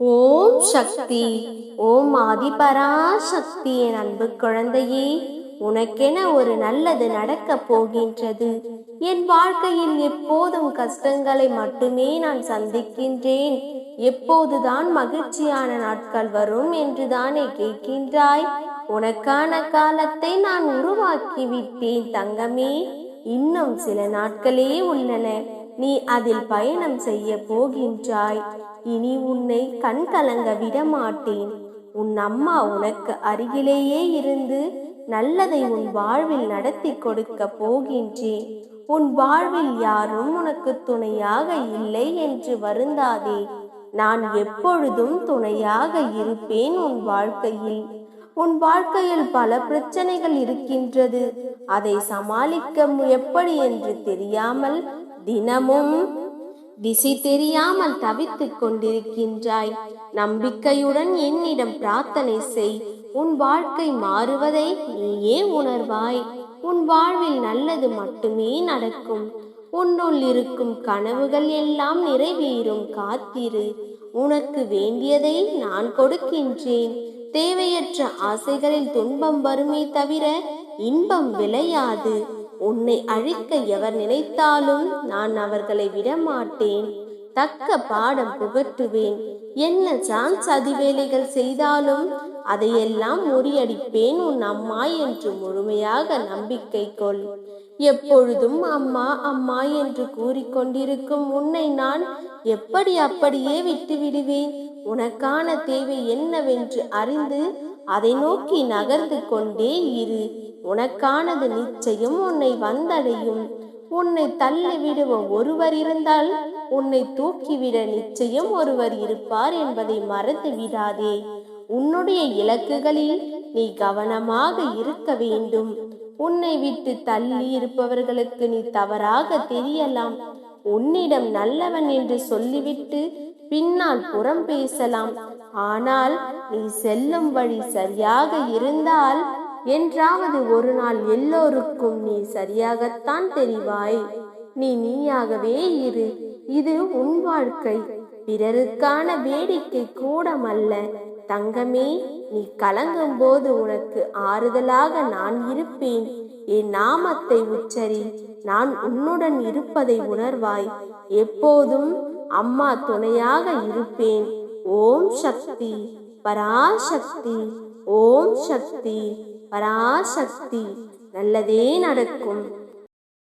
ஓம் சக்தி. ஓம் ஆதிபராசக்தி என் அன்பு குழந்தையே உனக்கென ஒரு நல்லது நடக்கப் போகின்றது. என் வாழ்க்கையில் எப்போதும் கஷ்டங்களை மட்டுமே நான் சந்திக்கின்றேன். எப்போதுதான் மகிழ்ச்சியான நாட்கள் வரும் என்று தானே கேட்கின்றாய். உனக்கான காலத்தை நான் உருவாக்கி விட்டேன் தங்கமே. இன்னும் சில நாட்களே உள்ளன. நீ அதில் பயணம் செய்ய போகின்றாய். இனி உன்னை கண் கலங்க விட மாட்டேன் உன் அம்மா உனக்கு அருகிலேயே இருந்து நல்லதை உன் வாழ்வில் நடத்தி கொடுக்க போகின்றேன். உன் வாழ்வில் யாரும் உனக்கு துணையாக இல்லை என்று வருந்தாதே. நான் எப்பொழுதும் துணையாக இருப்பேன் உன் வாழ்க்கையில். உன் வாழ்க்கையில் பல பிரச்சனைகள் இருக்கின்றது. அதை சமாளிக்க எப்படி என்று தெரியாமல் தினமும் திசை தெரியாமல் தவித்துக் கொண்டிருக்கின்றாய். நம்பிக்கையுடன் என்னிடம் பிரார்த்தனை செய். உன் வாழ்க்கை மாறுவதை நீயே உணர்வாய். உன் வாழ்வில் நல்லது மட்டுமே நடக்கும். உன்னுள் இருக்கும் கனவுகள் எல்லாம் நிறைவேறும். காத்திரு. உனக்கு வேண்டியதை நான் கொடுக்கின்றேன். தேவையற்ற ஆசைகளில் துன்பம் வருமே தவிர இன்பம் விளையாது. உன்னை அழிக்க எவர் நினைத்தாலும் நான் அவர்களை விடமாட்டேன். தக்க பாடம் புகட்டுவேன். என்ன சான்ஸ் அதிவேலைகள் செய்தாலும் அதையெல்லாம் முறியடிப்பேன் உன் அம்மா என்று முழுமையாக நம்பிக்கை கொள். எப்பொழுதும் அம்மா அம்மா என்று கூறிக்கொண்டிருக்கும் உன்னை நான் எப்படி அப்படியே விட்டு விடுவேன் உனக்கான தேவை என்னவென்று அறிந்து அதை நோக்கி நகர்ந்து கொண்டே இரு. உனக்கானது நிச்சயம் உன்னை வந்தடையும். உன்னை தள்ளிவிடுவ ஒருவர் இருந்தால் உன்னை தூக்கிவிட நிச்சயம் ஒருவர் இருப்பார் என்பதை மறந்து விடாதே. உன்னுடைய இலக்குகளில் நீ கவனமாக இருக்க வேண்டும். உன்னை விட்டு தள்ளி இருப்பவர்களுக்கு நீ தவறாக தெரியலாம். உன்னிடம் நல்லவன் என்று சொல்லிவிட்டு பின்னால் புறம் பேசலாம். ஆனால் நீ செல்லும் வழி சரியாக இருந்தால் என்றாவது ஒரு நாள் எல்லோருக்கும் நீ சரியாகத்தான் தெரிவாய். நீ நீயாகவே இரு. இது உன் வாழ்க்கை. பிறருக்கான வேடிக்கை கூடமல்ல. தங்கமே நீ கலங்கும் போது உனக்கு ஆறுதலாக நான் இருப்பேன். என் நாமத்தை உச்சரி நான் உன்னுடன் இருப்பதை உணர்வாய். எப்போதும் அம்மா துணையாக இருப்பேன். ஓம் சக்தி பராசக்தி ஓம் சக்தி பராசக்தி. நல்லதே நடக்கும்.